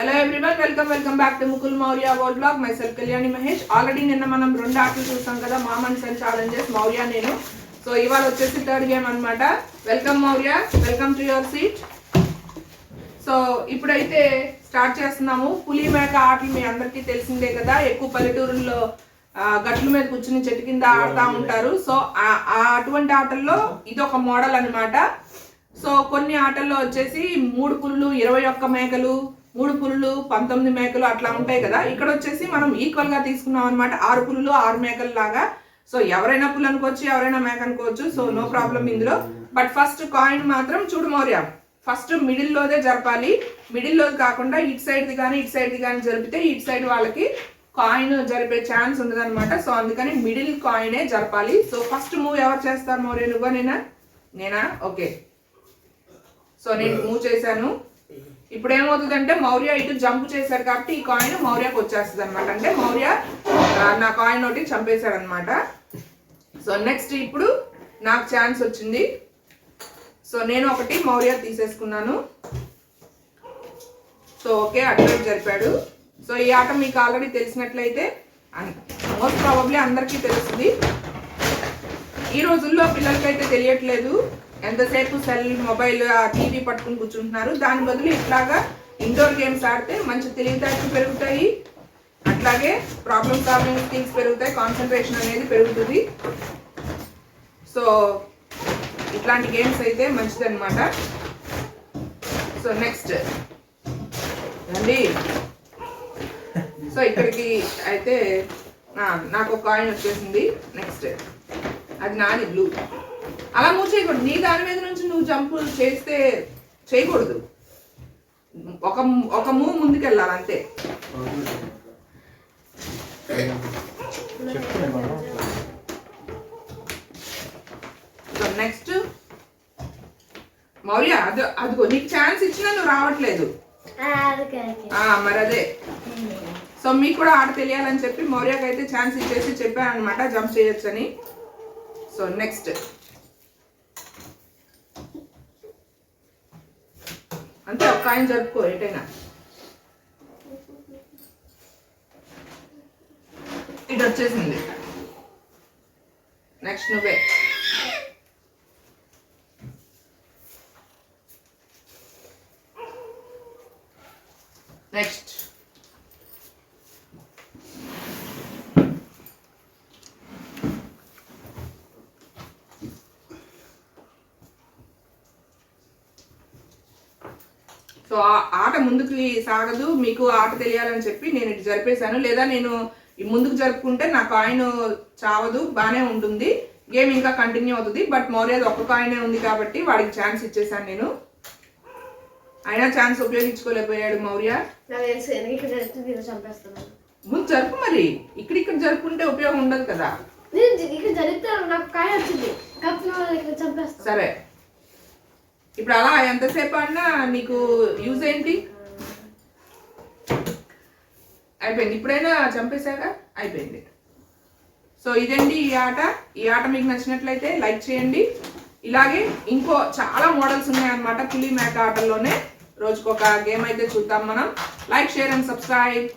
Hello everyone welcome welcome back to Mukul Maurya world blog myself Kalyani Mahesh already నిన్న మనం రెండు ఆటలు చూసాం కదా మామన్స్ అండ్ ఛాలెంజెస్ మౌర్య నేను. సో ఇవాళ వచ్చేసి థర్డ్ గేమ్ అన్నమాట. Welcome Maurya welcome to your seat so ఇప్పుడైతే స్టార్ట్ చేస్తున్నాము. పులి మేక ఆటలు మీ అందరికీ తెలిసిందే కదా. ఎక్కువ పల్లెటూరుల్లో గట్ల మీద కూర్చుని చెట్టు కింద ఆడుతూ ఉంటారు. సో అటువంటి ఆటల్లో ఇది ఒక మోడల్ అన్నమాట. సో కొన్ని ఆటల్లో వచ్చేసి మూడు పులులు ఇరవై ఒక్క మేకలు మూడు పులులు పంతొమ్మిది మేకలు అట్లా ఉంటాయి కదా. ఇక్కడ వచ్చేసి మనం ఈక్వల్గా తీసుకున్నాం అనమాట ఆరు పులులు ఆరు మేకలు లాగా. సో ఎవరైనా పులు అనుకోవచ్చు ఎవరైనా మేక అనుకోవచ్చు. సో నో ప్రాబ్లం ఇందులో. బట్ ఫస్ట్ కాయిన్ మాత్రం చూడు మౌర్య. ఫస్ట్ మిడిల్ లోదే జరపాలి. మిడిల్ లోది కాకుండా ఇటు సైడ్ ది కానీ ఇటు సైడ్ ది కానీ జరిపితే ఇటు సైడ్ వాళ్ళకి కాయిన్ జరిపే ఛాన్స్ ఉండదు అనమాట సో అందుకని మిడిల్ కాయినే జరపాలి. సో ఫస్ట్ మూవ్ ఎవరు చేస్తారు మౌర్య? నువ్వా నేనా? నేనా? ఓకే సో నేను మూవ్ చేశాను. ఇప్పుడు ఏమవుతుందంటే మౌర్య ఇటు జంప్ చేశాడు కాబట్టి ఈ కాయిన్ మౌర్యకు వచ్చేస్తుంది అనమాట అంటే మౌర్య నా కాయిన్ ఒకటి చంపేశాడు అనమాట సో నెక్స్ట్ ఇప్పుడు నాకు ఛాన్స్ వచ్చింది. సో నేను ఒకటి మౌర్య తీసేసుకున్నాను. సో ఓకే అడ్వైట్ జరిపాడు. సో ఈ ఆట మీకు ఆల్రెడీ తెలిసినట్లయితే మోస్ట్ ప్రాబబ్లీ అందరికీ తెలుస్తుంది. ఈ రోజుల్లో పిల్లలకైతే తెలియట్లేదు. ఎంతసేపు సెల్ మొబైల్ టీవీ పట్టుకుని కూర్చుంటున్నారు. దాని బదులు ఇట్లాగా ఇండోర్ గేమ్స్ ఆడితే మంచి తెలివితేటలు పెరుగుతాయి. అట్లాగే ప్రాబ్లమ్ సాల్వింగ్ స్కిల్స్ పెరుగుతాయి. కాన్సన్ట్రేషన్ అనేది పెరుగుతుంది. సో ఇట్లాంటి గేమ్స్ అయితే మంచిదన్నమాట. సో నెక్స్ట్ రండి. సో ఇక్కడికి అయితే నాకు ఒక కాయిన్ వచ్చేసింది. నెక్స్ట్ అది నాది బ్లూ అలా మూవ్ చేయకూడదు. నీ దాని మీద నుంచి నువ్వు జంప్ చేస్తే చేయకూడదు. ఒక ఒక మూవ్ ముందుకెళ్ళాలి అంతే. సో నెక్స్ట్ మౌర్య అది అదిగో నీకు ఛాన్స్ ఇచ్చినా నువ్వు రావట్లేదు. ఆ, మరి అదే సో మీకు కూడా ఆట తెలియాలని చెప్పి మౌర్యకి అయితే ఛాన్స్ ఇచ్చేసి చెప్పాను అనమాట జంప్ చేయొచ్చని. సో నెక్స్ట్ అంతే ఒక కాయిన్ జరుపుకో ఎటైనా. ఇటు వచ్చేసింది. నెక్స్ట్ నువ్వే. నెక్స్ట్ సో ఆ ఆట ముందుకు సాగదు మీకు ఆట తెలియాలని చెప్పి నేను ఇటు జరిపేశాను. లేదా నేను ముందుకు జరుపుకుంటే నా కాయిన్ చావదు బాగానే ఉంటుంది. గేమ్ ఇంకా కంటిన్యూ అవుతుంది బట్ మౌర్యది ఒక్క కాయినే ఉంది కాబట్టి వాడికి ఛాన్స్ ఇచ్చేసాను నేను. అయినా ఛాన్స్ ఉపయోగించుకోలేకపోయాడు మౌర్య. ముందు జరుపు మరి. ఇక్కడ ఇక్కడ జరుపుకుంటే ఉపయోగం ఉండదు కదా. సరే. ఇప్పుడు అలా ఎంతసేపు ఆడినా నీకు యూజ్ ఏంటి? అయిపోయింది. ఇప్పుడైనా చంపేశాక అయిపోయింది. సో ఇదండి ఈ ఆట? ఈ ఆట మీకు నచ్చినట్లయితే లైక్ చేయండి. ఇలాగే ఇంకో చాలా మోడల్స్ ఉన్నాయన్నమాట పులి మేక ఆటల్లోనే. రోజుకొక గేమ్ అయితే చూద్దాం మనం. Like share and subscribe.